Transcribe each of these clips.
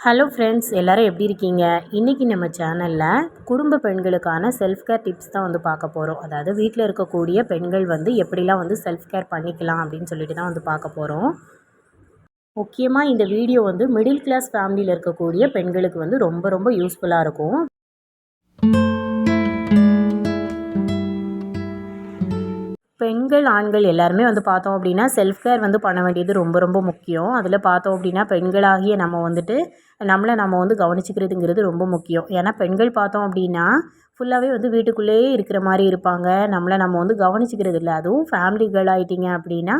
Hello friends எல்லோரும் எப்படி இருக்கீங்க? இன்றைக்கி நம்ம சேனலில் குடும்ப பெண்களுக்கான செல்ஃப் கேர் டிப்ஸ் தான் வந்து பார்க்க போகிறோம் அதாவது வீட்டில் இருக்கக்கூடிய பெண்கள் வந்து எப்படிலாம் வந்து செல்ஃப் கேர் பண்ணிக்கலாம் அப்படின்னு சொல்லிட்டு தான் வந்து பார்க்க போகிறோம் முக்கியமாக இந்த வீடியோ வந்து மிடில் கிளாஸ் ஃபேமிலியில் இருக்கக்கூடிய பெண்களுக்கு வந்து ரொம்ப ரொம்ப யூஸ்ஃபுல்லாக இருக்கும். பெண்கள் ஆண்கள் எல்லாருமே வந்து பார்த்தோம் அப்படின்னா செல்ஃப் கேர் வந்து பண்ண வேண்டியது ரொம்ப ரொம்ப முக்கியம். அதில் பார்த்தோம் அப்படின்னா பெண்களாகிய நம்ம வந்துட்டு நம்மளை நம்ம வந்து கவனிச்சிக்கிறதுங்கிறது ரொம்ப முக்கியம். ஏன்னா பெண்கள் பார்த்தோம் அப்படின்னா ஃபுல்லாகவே வந்து வீட்டுக்குள்ளேயே இருக்கிற மாதிரி இருப்பாங்க. நம்மளை நம்ம வந்து கவனிச்சிக்கிறது இல்லை. அதுவும் ஃபேமிலி கேர்ள் ஆகிட்டிங்க அப்படின்னா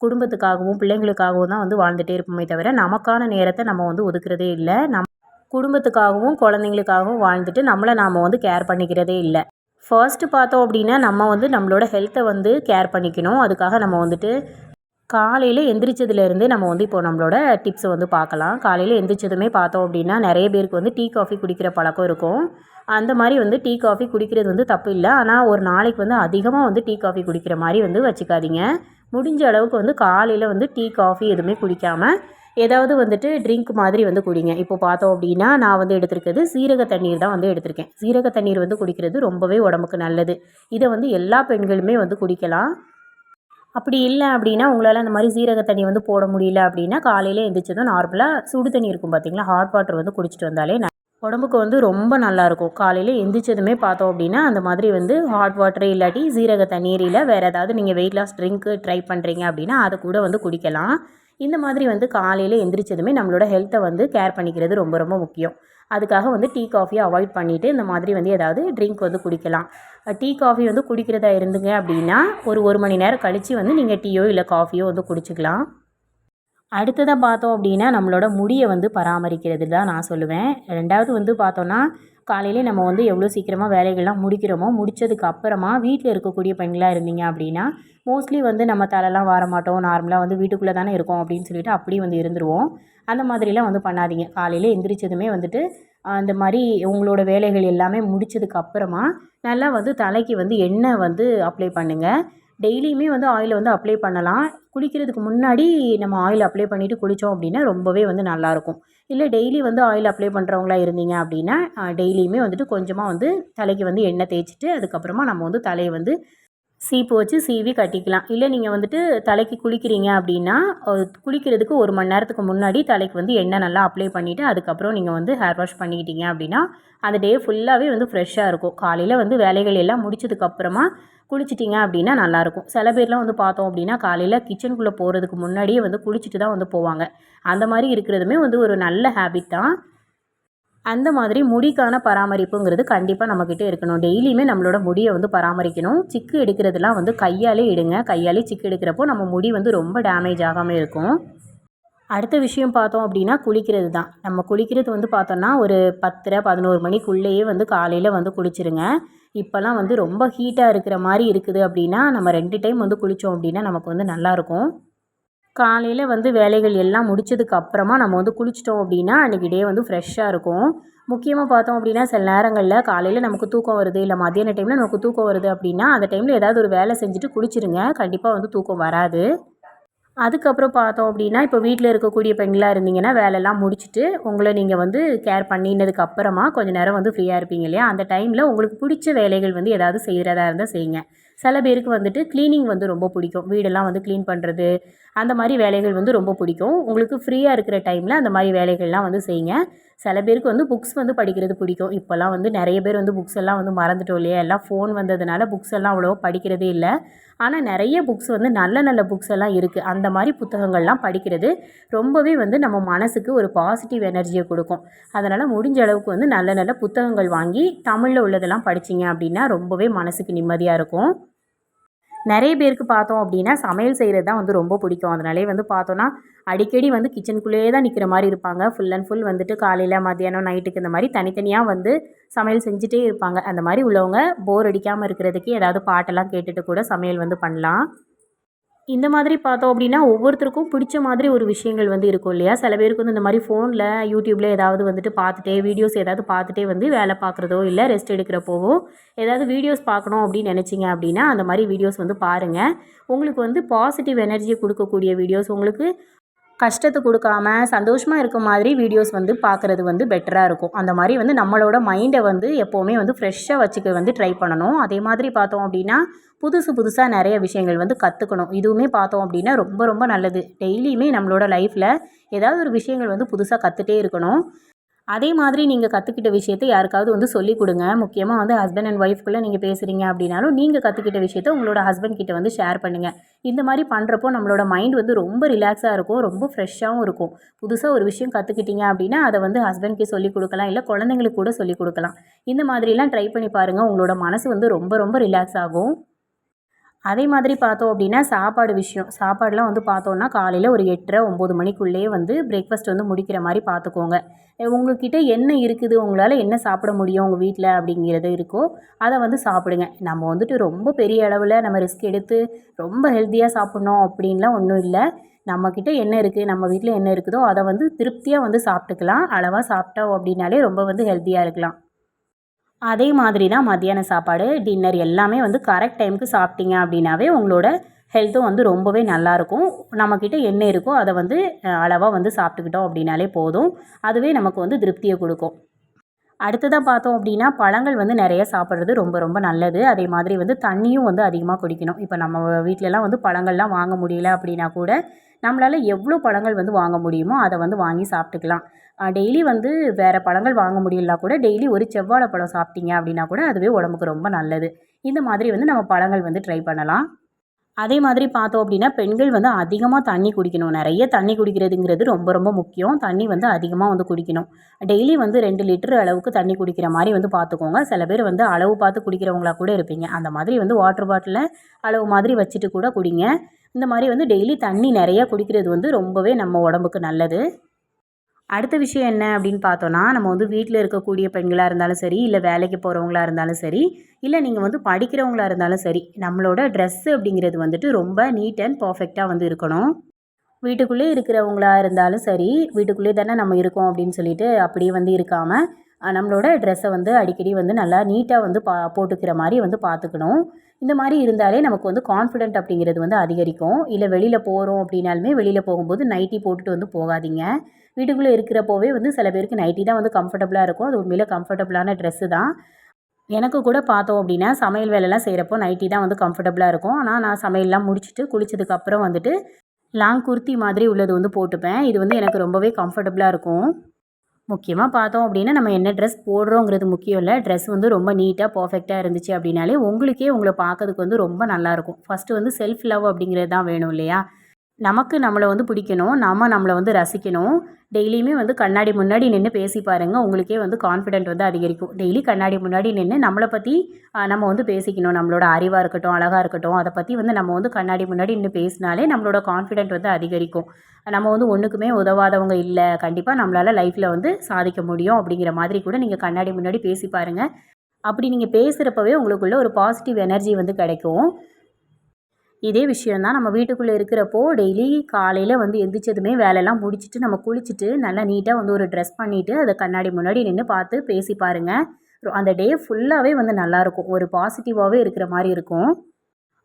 குடும்பத்துக்காகவும் பிள்ளைங்களுக்காகவும் தான் வந்து வாழ்ந்துகிட்டே இருப்போமே தவிர நமக்கான நேரத்தை நம்ம வந்து ஒதுக்குறதே இல்லை. நம் குடும்பத்துக்காகவும் குழந்தைங்களுக்காகவும் வாழ்ந்துட்டு நம்மளை நாம் வந்து கேர் பண்ணிக்கிறதே இல்லை. ஃபர்ஸ்ட்டு பார்த்தோம் அப்படின்னா நம்ம வந்து நம்மளோட ஹெல்த்தை வந்து கேர் பண்ணிக்கணும். அதுக்காக நம்ம வந்துட்டு காலையில் எந்திரிச்சதுலேருந்தே நம்ம வந்து இப்போ நம்மளோட டிப்ஸை வந்து பார்க்கலாம். காலையில் எந்திரிச்சதுமே பார்த்தோம் அப்படின்னா நிறைய பேருக்கு வந்து டீ காஃபி குடிக்கிற பழக்கம் இருக்கும். அந்த மாதிரி வந்து டீ காஃபி குடிக்கிறது வந்து தப்பு இல்லை. ஆனால் ஒரு நாளைக்கு வந்து அதிகமாக வந்து டீ காஃபி குடிக்கிற மாதிரி வந்து வச்சுக்காதீங்க. முடிஞ்ச அளவுக்கு வந்து காலையில் வந்து டீ காஃபி எதுவுமே குடிக்காமல் ஏதாவது வந்துட்டு ட்ரிங்க் மாதிரி வந்து குடிங்க. இப்போ பார்த்தோம் அப்படின்னா நான் வந்து எடுத்திருக்கிறது சீரக தண்ணீர் தான் வந்து எடுத்திருக்கேன். சீரக தண்ணீர் வந்து குடிக்கிறது ரொம்பவே உடம்புக்கு நல்லது. இதை வந்து எல்லா பெண்களுமே வந்து குடிக்கலாம். அப்படி இல்லை அப்படின்னா உங்களால் அந்த மாதிரி சீரக தண்ணி வந்து போட முடியல அப்படின்னா காலையில் எந்திரிச்சதும் நார்மலாக சுடு தண்ணி இருக்கும் பார்த்தீங்களா? ஹாட் வாட்டர் வந்து குடிச்சிட்டு வந்தாலே உடம்புக்கு வந்து ரொம்ப நல்லாயிருக்கும் காலையில் எந்திரிச்சதுமே பார்த்தோம் அப்படின்னா அந்த மாதிரி வந்து ஹாட் வாட்டர் இல்லாட்டி சீரக தண்ணீர் இல்லை வேறு ஏதாவது நீங்கள் வெயிட் லாஸ் ட்ரிங்க்கு ட்ரை பண்ணுறீங்க அப்படின்னா அதை கூட வந்து குடிக்கலாம். இந்த மாதிரி வந்து காலையில் எந்திரிச்சதுமே நம்மளோட ஹெல்த்தை வந்து கேர் பண்ணிக்கிறது ரொம்ப ரொம்ப முக்கியம். அதுக்காக வந்து டீ காஃபியை அவாய்ட் பண்ணிவிட்டு இந்த மாதிரி வந்து ஏதாவது ட்ரிங்க் வந்து குடிக்கலாம். டீ காஃபி வந்து குடிக்கிறதா இருந்துங்க அப்படின்னா ஒரு ஒரு மணி நேரம் கழித்து வந்து நீங்கள் டீயோ இல்லை காஃபியோ வந்து குடிச்சிக்கலாம். அடுத்ததாக பார்த்தோம் அப்படின்னா நம்மளோட முடியை வந்து பராமரிக்கிறது தான் நான் சொல்லுவேன். ரெண்டாவது வந்து பார்த்தோன்னா காலையிலே நம்ம வந்து எவ்வளோ சீக்கிரமாக வேலைகள்லாம் முடிக்கிறோமோ முடித்ததுக்கு அப்புறமா வீட்டில் இருக்கக்கூடிய பெண்களாக இருந்தீங்க அப்படின்னா மோஸ்ட்லி வந்து நம்ம தலைலாம் வார மாட்டோம். நார்மலாக வந்து வீட்டுக்குள்ளே தானே இருக்கோம் அப்படின்னு சொல்லிட்டு அப்படியே வந்து இருந்துருவோம். அந்த மாதிரிலாம் வந்து பண்ணாதீங்க. காலையில் எந்திரிச்சதுமே வந்துட்டு அந்த மாதிரி உங்களோட வேலைகள் எல்லாமே முடித்ததுக்கு அப்புறமா நல்லா வந்து தலைக்கு வந்து எண்ணெய் வந்து அப்ளை பண்ணுங்கள் டெய்லியுமே வந்து ஆயில் வந்து அப்ளை பண்ணலாம். குளிக்கிறதுக்கு முன்னாடி நம்ம ஆயில் அப்ளை பண்ணிவிட்டு குளித்தோம் அப்படின்னா ரொம்பவே வந்து நல்லாயிருக்கும். இல்லை டெய்லி வந்து ஆயில் அப்ளை பண்ணுறவங்களா இருந்தீங்க அப்படின்னா டெய்லியுமே வந்துட்டு கொஞ்சமாக வந்து தலைக்கு வந்து எண்ணெய் தேய்ச்சிட்டு அதுக்கப்புறமா நம்ம வந்து தலையை வந்து சீப்பு வச்சு சீவி கட்டிக்கலாம். இல்லை நீங்கள் வந்துட்டு தலைக்கு குளிக்கிறீங்க அப்படின்னா குளிக்கிறதுக்கு ஒரு மணி நேரத்துக்கு முன்னாடி தலைக்கு வந்து எண்ணெய் நல்லா அப்ளை பண்ணிவிட்டு அதுக்கப்புறம் நீங்கள் வந்து ஹேர் வாஷ் பண்ணிக்கிட்டீங்க அப்படின்னா அந்த டே ஃபுல்லாகவே வந்து ஃப்ரெஷ்ஷாக இருக்கும். காலையில் வந்து வேலைகள் எல்லாம் முடிச்சதுக்கப்புறமா குளிச்சிட்டிங்க அப்படின்னா நல்லாயிருக்கும் சில பேர்லாம் வந்து பார்த்தோம் அப்படின்னா காலையில் கிச்சனுக்குள்ளே போகிறதுக்கு முன்னாடியே வந்து குளிச்சுட்டு தான் வந்து போவாங்க. அந்த மாதிரி இருக்கிறதுமே வந்து ஒரு நல்ல ஹேபிட் தான். அந்த மாதிரி முடிக்கான பராமரிப்புங்கிறது கண்டிப்பாக நம்மக்கிட்ட இருக்கணும். டெய்லியுமே நம்மளோட முடியை வந்து பராமரிக்கணும். சிக்கு எடுக்கிறதுலாம் வந்து கையாலே எடுங்க. கையாலே சிக்கு எடுக்கிறப்போ நம்ம முடி வந்து ரொம்ப டேமேஜ் ஆகாமல் இருக்கும். அடுத்த விஷயம் பார்த்தோம் அப்படின்னா குளிக்கிறது தான். நம்ம குளிக்கிறது வந்து பார்த்தோன்னா ஒரு பத்தரை பதினோரு மணிக்குள்ளேயே வந்து காலையில் வந்து குளிச்சிருங்க. இப்போல்லாம் வந்து ரொம்ப ஹீட்டாக இருக்கிற மாதிரி இருக்குது அப்படின்னா நம்ம ரெண்டு டைம் வந்து குளித்தோம் அப்படின்னா நமக்கு வந்து நல்லாயிருக்கும் காலையில் வந்து வேலைகள் எல்லாம் முடித்ததுக்கு அப்புறமா நம்ம வந்து குளிச்சிட்டோம் அப்படின்னா அன்றைக்கி டே வந்து ஃப்ரெஷ்ஷாக இருக்கும். முக்கியமாக பார்த்தோம் அப்படின்னா சில நேரங்களில் காலையில் நமக்கு தூக்கம் வருது இல்லை மதியான டைமில் நமக்கு தூக்கம் வருது அப்படின்னா அந்த டைமில் ஏதாவது ஒரு வேலை செஞ்சுட்டு குளிச்சிருங்க. கண்டிப்பாக வந்து தூக்கம் வராது. அதுக்கப்புறம் பார்த்தோம் அப்படின்னா இப்போ வீட்டில் இருக்கக்கூடிய பெண்களாக இருந்தீங்கன்னா வேலையெல்லாம் முடிச்சுட்டு உங்களை நீங்கள் வந்து கேர் பண்ணினதுக்கு அப்புறமா கொஞ்ச நேரம் வந்து ஃப்ரீயாக இருப்பீங்க இல்லையா? அந்த டைமில் உங்களுக்கு பிடிச்ச வேலைகள் வந்து ஏதாவது செய்கிறதா இருந்தால் செய்யுங்க. சில பேருக்கு வந்துட்டு க்ளீனிங் வந்து ரொம்ப பிடிக்கும். வீடெல்லாம் வந்து க்ளீன் பண்ணுறது அந்த மாதிரி வேலைகள் வந்து ரொம்ப பிடிக்கும். உங்களுக்கு ஃப்ரீயாக இருக்கிற டைமில் அந்த மாதிரி வேலைகள்லாம் வந்து செய்யுங்க. சில பேருக்கு வந்து புக்ஸ் வந்து படிக்கிறது பிடிக்கும். இப்போல்லாம் வந்து நிறைய பேர் வந்து புக்ஸ் எல்லாம் வந்து மறந்துட்டோம் இல்லையா? எல்லாம் ஃபோன் வந்ததுனால புக்ஸ் எல்லாம் அவ்வளோவா படிக்கிறதே இல்லை. ஆனால் நிறைய புக்ஸ் வந்து நல்ல நல்ல புக்ஸ் எல்லாம் இருக்குது அந்த மாதிரி புத்தகங்கள்லாம் படிக்கிறது ரொம்பவே வந்து நம்ம மனசுக்கு ஒரு பாசிட்டிவ் எனர்ஜியை கொடுக்கும். அதனால் முடிஞ்ச அளவுக்கு வந்து நல்ல நல்ல புத்தகங்கள் வாங்கி தமிழில் உள்ளதெல்லாம் படிச்சீங்க அப்படின்னா ரொம்பவே மனசுக்கு நிம்மதியாக இருக்கும். நிறைய பேருக்கு பார்த்தோம் அப்படின்னா சமையல் செய்கிறது தான் வந்து ரொம்ப பிடிக்கும். அதனாலே வந்து பார்த்தோன்னா அடிக்கடி வந்து கிச்சனுக்குள்ளேயே தான் நிற்கிற மாதிரி இருப்பாங்க. ஃபுல் அண்ட் ஃபுல் வந்துட்டு காலையில் மத்தியானம் நைட்டுக்கு இந்த மாதிரி தனித்தனியாக வந்து சமையல் செஞ்சுட்டே இருப்பாங்க. அந்த மாதிரி உள்ளவங்க போர் அடிக்காமல் இருக்கிறதுக்கு ஏதாவது பாட்டெல்லாம் கேட்டுட்டு கூட சமையல் வந்து பண்ணலாம். இந்த மாதிரி பார்த்தோம் அப்படின்னா ஒவ்வொருத்தருக்கும் பிடிச்ச மாதிரி ஒரு விஷயங்கள் வந்து இருக்கும் இல்லையா? சில பேருக்கு வந்து இந்த மாதிரி ஃபோனில் யூடியூப்பில் ஏதாவது வந்துட்டு பார்த்துட்டே வீடியோஸ் ஏதாவது பார்த்துட்டே வந்து வேலை பார்க்குறதோ இல்லை ரெஸ்ட் எடுக்கிறப்போவோ ஏதாவது வீடியோஸ் பார்க்கணும் அப்படின்னு நினச்சிங்க அப்படின்னா அந்த மாதிரி வீடியோஸ் வந்து பாருங்கள் உங்களுக்கு வந்து பாசிட்டிவ் எனர்ஜியை கொடுக்கக்கூடிய வீடியோஸ் உங்களுக்கு கஷ்டத்தை கொடுக்காம சந்தோஷமாக இருக்க மாதிரி வீடியோஸ் வந்து பார்க்குறது வந்து பெட்டராக இருக்கும். அந்த மாதிரி வந்து நம்மளோட மைண்டை வந்து எப்போவுமே வந்து ஃப்ரெஷ்ஷாக வச்சுக்க வந்து ட்ரை பண்ணணும். அதே மாதிரி பார்த்தோம் அப்படின்னா புதுசு புதுசாக நிறைய விஷயங்கள் வந்து கற்றுக்கணும் இதுவுமே பார்த்தோம் அப்படின்னா ரொம்ப ரொம்ப நல்லது. டெய்லியுமே நம்மளோட லைஃப்பில் ஏதாவது ஒரு விஷயங்கள் வந்து புதுசாக கற்றுட்டே இருக்கணும். அதே மாதிரி நீங்கள் கற்றுக்கிட்ட விஷயத்தை யாருக்காவது வந்து சொல்லிக் கொடுங்க. முக்கியமாக வந்து ஹஸ்பண்ட் அண்ட் ஒய்ஃப்குள்ளே நீங்கள் பேசுகிறீங்க அப்படின்னாலும் நீங்கள் கற்றுக்கிட்ட விஷயத்த உங்களோட ஹஸ்பண்ட் கிட்ட வந்து ஷேர் பண்ணுங்கள் இந்த மாதிரி பண்ணுறப்போ நம்மளோட மைண்ட் வந்து ரொம்ப ரிலாக்ஸாக இருக்கும். ரொம்ப ஃப்ரெஷ்ஷாகவும் இருக்கும். புதுசாக ஒரு விஷயம் கற்றுக்கிட்டீங்க அப்படின்னா அதை வந்து ஹஸ்பண்ட்கே சொல்லிக் கொடுக்கலாம். இல்லை குழந்தைங்களுக்கு கூட சொல்லிக் கொடுக்கலாம். இந்த மாதிரிலாம் ட்ரை பண்ணி பாருங்கள் உங்களோட மனசு வந்து ரொம்ப ரொம்ப ரிலாக்ஸ் ஆகும். அதே மாதிரி பார்த்தோம் அப்படின்னா சாப்பாடு விஷயம். சாப்பாடுலாம் வந்து பார்த்தோன்னா காலையில் ஒரு எட்டரை ஒம்பது மணிக்குள்ளேயே வந்து பிரேக்ஃபாஸ்ட் வந்து முடிக்கிற மாதிரி பார்த்துக்கோங்க. உங்கள்கிட்ட என்ன இருக்குது? உங்களால் என்ன சாப்பிட முடியும்? உங்கள் வீட்டில் அப்படிங்கிறது இருக்கோ அதை வந்து சாப்பிடுங்க. நம்ம வந்துட்டு ரொம்ப பெரிய அளவில் நம்ம ரிஸ்க் எடுத்து ரொம்ப ஹெல்த்தியாக சாப்பிட்ணும் அப்படின்லாம் ஒன்றும் இல்லை. நம்மக்கிட்ட என்ன இருக்குது நம்ம வீட்டில் என்ன இருக்குதோ அதை வந்து திருப்தியாக வந்து சாப்பிட்டுக்கலாம். அளவாக சாப்பிட்டோம் அப்படின்னாலே ரொம்ப வந்து ஹெல்த்தியாக இருக்கலாம். அதே மாதிரி தான் மத்தியான சாப்பாடு டின்னர் எல்லாமே வந்து கரெக்ட் டைமுக்கு சாப்பிட்டீங்க அப்படின்னாவே உங்களோட ஹெல்த்தும் வந்து ரொம்பவே நல்லாயிருக்கும் நம்மக்கிட்ட என்ன இருக்கோ அதை வந்து அளவாக வந்து சாப்பிட்டுக்கிட்டோம் அப்படின்னாலே போதும். அதுவே நமக்கு வந்து திருப்தியை கொடுக்கும். அடுத்ததாக பார்த்தோம் அப்படின்னா பழங்கள் வந்து நிறைய சாப்பிட்றது ரொம்ப ரொம்ப நல்லது. அதே மாதிரி வந்து தண்ணியும் வந்து அதிகமாக குடிக்கணும். இப்போ நம்ம வீட்டிலலாம் வந்து பழங்கள்லாம் வாங்க முடியல அப்படின்னா கூட நம்மளால் எவ்வளோ பழங்கள் வந்து வாங்க முடியுமோ அதை வந்து வாங்கி சாப்பிட்டுக்கலாம். டெய்லி வந்து வேறு பழங்கள் வாங்க முடியலனா கூட டெய்லி ஒரு செவ்வாழை பழம் சாப்பிட்டீங்க அப்படின்னா கூட அதுவே உடம்புக்கு ரொம்ப நல்லது. இந்த மாதிரி வந்து நம்ம பழங்கள் வந்து ட்ரை பண்ணலாம். அதே மாதிரி பார்த்தோம் அப்படின்னா பெண்கள் வந்து அதிகமாக தண்ணி குடிக்கணும். நிறைய தண்ணி குடிக்கிறதுங்கிறது ரொம்ப ரொம்ப முக்கியம். தண்ணி வந்து அதிகமாக வந்து குடிக்கணும். டெய்லி வந்து ரெண்டு லிட்டர் அளவுக்கு தண்ணி குடிக்கிற மாதிரி வந்து பார்த்துக்கோங்க. சில பேர் வந்து அளவு பார்த்து குடிக்கிறவங்களா கூட இருப்பீங்க. அந்த மாதிரி வந்து வாட்டர் பாட்டிலில் அளவு மாதிரி வச்சுட்டு கூட குடிங்க. இந்த மாதிரி வந்து டெய்லி தண்ணி நிறையா குடிக்கிறது வந்து ரொம்பவே நம்ம உடம்புக்கு நல்லது. அடுத்த விஷயம் என்ன அப்படின்னு பார்த்தோன்னா நம்ம வந்து வீட்டில் இருக்கக்கூடிய பெண்களாக இருந்தாலும் சரி இல்லை வேலைக்கு போகிறவங்களா இருந்தாலும் சரி இல்லை நீங்கள் வந்து படிக்கிறவங்களா இருந்தாலும் சரி நம்மளோட ட்ரெஸ்ஸு அப்படிங்கிறது வந்துட்டு ரொம்ப நீட் அண்ட் பர்ஃபெக்டாக வந்து இருக்கணும். வீட்டுக்குள்ளே இருக்கிறவங்களா இருந்தாலும் சரி வீட்டுக்குள்ளே தானே நம்ம இருக்கோம் அப்படின்னு சொல்லிட்டு அப்படியே வந்து இருக்காமல் நம்மளோட ட்ரெஸ்ஸை வந்து அடிக்கடி வந்து நல்லா நீட்டாக வந்து பா போட்டுக்கிற மாதிரி வந்து பார்த்துக்கணும். இந்த மாதிரி இருந்தாலே நமக்கு வந்து கான்ஃபிடென்ட் அப்படிங்கிறது வந்து அதிகரிக்கும். இல்லை வெளியில் போகிறோம் அப்படின்னாலுமே வெளியில் போகும்போது நைட்டி போட்டுட்டு வந்து போகாதீங்க. வீட்டுக்குள்ளே இருக்கிறப்போவே வந்து சில பேருக்கு நைட்டி தான் வந்து கம்ஃபர்டபுளாக இருக்கும். அது உண்மையில் கம்ஃபர்டபுளான ட்ரெஸ்ஸு தான். எனக்கு கூட பார்த்தோம் அப்படின்னா சமையல் வேலைலாம் செய்கிறப்போ நைட்டி தான் வந்து கம்ஃபர்டபுளாக இருக்கும். ஆனால் நான் சமையல்லாம் முடிச்சுட்டு குளிச்சதுக்கப்புறம் வந்துட்டு லாங் குர்த்தி மாதிரி உள்ளது வந்து போட்டுப்பேன். இது வந்து எனக்கு ரொம்பவே கம்ஃபர்டபுளாக இருக்கும். முக்கியமாக பார்த்தோம் அப்படின்னா நம்ம என்ன ட்ரெஸ் போடுறோங்கிறது முக்கியம் இல்லை. ட்ரெஸ் வந்து ரொம்ப நீட்டாக பர்ஃபெக்டாக இருந்துச்சு அப்படின்னாலே உங்களுக்கே உங்களை பார்க்கறதுக்கு வந்து ரொம்ப நல்லாயிருக்கும் ஃபஸ்ட்டு வந்து செல்ஃப் லவ் அப்படிங்கிறது தான் வேணும் இல்லையா? நமக்கு நம்மளை வந்து பிடிக்கணும் நம்ம நம்மளை வந்து ரசிக்கணும். டெய்லியுமே வந்து கண்ணாடி முன்னாடி நின்று பேசி பாருங்கள் உங்களுக்கே வந்து கான்ஃபிடென்ட் வந்து அதிகரிக்கும். டெய்லி கண்ணாடி முன்னாடி நின்று நம்மளை பற்றி நம்ம வந்து பேசிக்கணும். நம்மளோட அறிவாக இருக்கட்டும் அழகாக இருக்கட்டும் அதை பற்றி வந்து நம்ம வந்து கண்ணாடி முன்னாடி நின்று பேசினாலே நம்மளோட கான்ஃபிடென்ட் வந்து அதிகரிக்கும். நம்ம வந்து ஒன்றுக்குமே உதவாதவங்க இல்லை கண்டிப்பாக நம்மளால் லைஃப்பில் வந்து சாதிக்க முடியும் அப்படிங்கிற மாதிரி கூட நீங்கள் கண்ணாடி முன்னாடி பேசி பாருங்கள் அப்படி நீங்கள் பேசுகிறப்பவே உங்களுக்குள்ள ஒரு பாசிட்டிவ் எனர்ஜி வந்து கிடைக்கும். இதே விஷயந்தான் நம்ம வீட்டுக்குள்ளே இருக்கிறப்போ டெய்லி காலையில் வந்து எந்திரிச்சதுமே வேலையெல்லாம் முடிச்சுட்டு நம்ம குளிச்சுட்டு நல்லா நீட்டாக வந்து ஒரு ட்ரெஸ் பண்ணிவிட்டு அதை கண்ணாடி முன்னாடி நின்று பார்த்து பேசி பாருங்கள் அந்த டே ஃபுல்லாகவே வந்து நல்லாயிருக்கும். ஒரு பாசிட்டிவாகவே இருக்கிற மாதிரி இருக்கும்.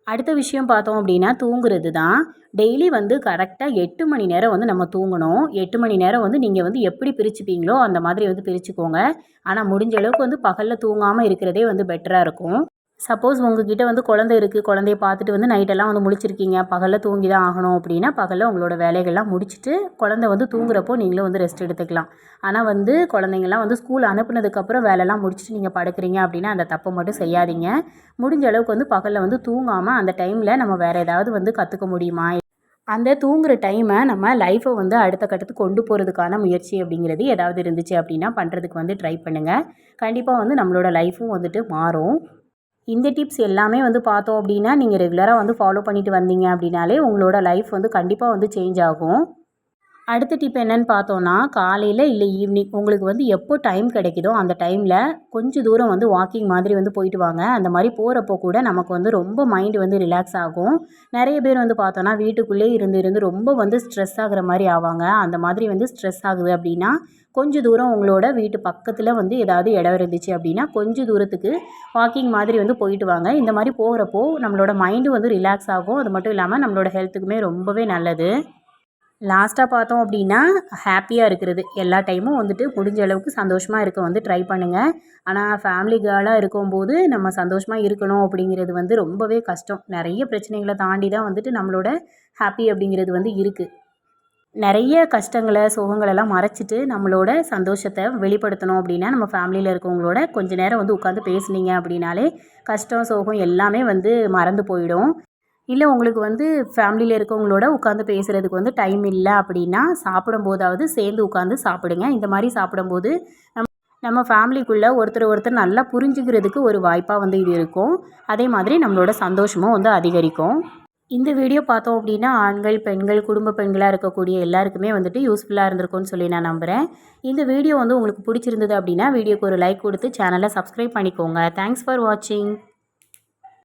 அடுத்த விஷயம் பார்த்தோம் அப்படின்னா தூங்குறது தான் டெய்லி வந்து கரெக்டாக எட்டு மணி நேரம் வந்து நம்ம தூங்கணும். எட்டு மணி நேரம் வந்து நீங்கள் வந்து எப்படி பிரிச்சுப்பீங்களோ அந்த மாதிரி வந்து பிரிச்சுக்கோங்க. ஆனால் முடிஞ்ச அளவுக்கு வந்து பகலில் தூங்காமல் இருக்கிறதே வந்து பெட்டராக இருக்கும். சப்போஸ் உங்ககிட்ட வந்து குழந்தை இருக்குது குழந்தைய பார்த்துட்டு வந்து நைட்டெல்லாம் வந்து முழிச்சிருக்கீங்க. பகலில் தூங்கி தான் ஆகணும் அப்படின்னா பகலில் உங்களோட வேலைகள்லாம் முடிச்சுட்டு குழந்தை வந்து தூங்குறப்போ நீங்களும் வந்து ரெஸ்ட் எடுத்துக்கலாம். ஆனால் வந்து குழந்தைங்கள்லாம் வந்து ஸ்கூல் அனுப்புனதுக்கப்புறம் வேலைலாம் முடிச்சுட்டு நீங்கள் படுக்கிறீங்க அப்படின்னா அந்த தப்பை மட்டும் செய்யாதீங்க. முடிஞ்ச அளவுக்கு வந்து பகலில் வந்து தூங்காமல் அந்த டைமில் நம்ம வேறு ஏதாவது வந்து கற்றுக்க முடியுமா? அந்த தூங்குகிற டைமை நம்ம லைஃப்பை வந்து அடுத்த கட்டத்துக்கு கொண்டு போகிறதுக்கான முயற்சி அப்படிங்கிறது ஏதாவது இருந்துச்சு அப்படின்னா பண்ணுறதுக்கு வந்து ட்ரை பண்ணுங்கள் கண்டிப்பாக வந்து நம்மளோட லைஃப்பும் வந்துட்டு மாறும். இந்த டிப்ஸ் எல்லாமே வந்து பார்த்தோம் அப்படின்னா நீங்கள் ரெகுலராக வந்து ஃபாலோ பண்ணிட்டு வந்தீங்க அப்படின்னாலே உங்களோட லைஃப் வந்து கண்டிப்பாக வந்து சேஞ்ச் ஆகும். அடுத்த டிப் என்னென்னு பார்த்தோன்னா காலையில் இல்லை ஈவினிங் உங்களுக்கு வந்து எப்போ டைம் கிடைக்குதோ அந்த டைமில் கொஞ்சம் தூரம் வந்து வாக்கிங் மாதிரி வந்து போயிட்டு வாங்க. அந்த மாதிரி போகிறப்போ கூட நமக்கு வந்து ரொம்ப மைண்டு வந்து ரிலாக்ஸ் ஆகும். நிறைய பேர் வந்து பார்த்தோன்னா வீட்டுக்குள்ளே இருந்து இருந்து ரொம்ப வந்து ஸ்ட்ரெஸ் ஆகிற மாதிரி ஆவாங்க. அந்த மாதிரி வந்து ஸ்ட்ரெஸ் ஆகுது அப்படின்னா கொஞ்சம் தூரம் உங்களோட வீட்டு பக்கத்தில் வந்து ஏதாவது இடம் இருந்துச்சு அப்படின்னா கொஞ்சம் தூரத்துக்கு வாக்கிங் மாதிரி வந்து போயிட்டு வாங்க. இந்த மாதிரி போகிறப்போ நம்மளோட மைண்டு வந்து ரிலாக்ஸ் ஆகும். அது மட்டும் இல்லாமல் நம்மளோட ஹெல்த்துக்குமே ரொம்பவே நல்லது. லாஸ்ட்டாக பார்த்தோம் அப்படின்னா ஹாப்பியாக இருக்கிறது. எல்லா டைமும் வந்துட்டு முடிஞ்ச அளவுக்கு சந்தோஷமாக இருக்க வந்து ட்ரை பண்ணுங்கள் ஆனால் ஃபேமிலி கேர்ளாக இருக்கும்போது நம்ம சந்தோஷமாக இருக்கணும் அப்படிங்கிறது வந்து ரொம்பவே கஷ்டம். நிறைய பிரச்சனைகளை தாண்டி தான் வந்துட்டு நம்மளோட ஹாப்பி அப்படிங்கிறது வந்து இருக்குது நிறைய கஷ்டங்களை சோகங்களெல்லாம் மறைச்சிட்டு நம்மளோட சந்தோஷத்தை வெளிப்படுத்தணும் அப்படின்னா நம்ம ஃபேமிலியில் இருக்கவங்களோட கொஞ்ச நேரம் வந்து உட்காந்து பேசுனீங்க அப்படின்னாலே கஷ்டம் சோகம் எல்லாமே வந்து மறந்து போயிடும். இல்லை உங்களுக்கு வந்து ஃபேமிலியில் இருக்கவங்களோட உட்காந்து பேசுகிறதுக்கு வந்து டைம் இல்லை அப்படின்னா சாப்பிடும்போதாவது சேர்ந்து உட்காந்து சாப்பிடுங்க. இந்த மாதிரி சாப்பிடும்போது நம்ம நம்ம ஃபேமிலிக்குள்ளே ஒருத்தர் ஒருத்தர் நல்லா புரிஞ்சுக்கிறதுக்கு ஒரு வாய்ப்பாக வந்து இது இருக்கும். அதே மாதிரி நம்மளோட சந்தோஷமும் வந்து அதிகரிக்கும். இந்த வீடியோ பார்த்தோம் அப்படின்னா ஆண்கள் பெண்கள் குடும்ப பெண்களாக இருக்கக்கூடிய எல்லாருக்குமே வந்துட்டு யூஸ்ஃபுல்லாக இருந்திருக்கும்னு சொல்லி நான் நம்புகிறேன் இந்த வீடியோ வந்து உங்களுக்கு பிடிச்சிருந்தது அப்படின்னா வீடியோக்கு ஒரு லைக் கொடுத்து சேனலை சப்ஸ்கிரைப் பண்ணிக்கோங்க. தேங்க்ஸ் ஃபார் வாட்சிங்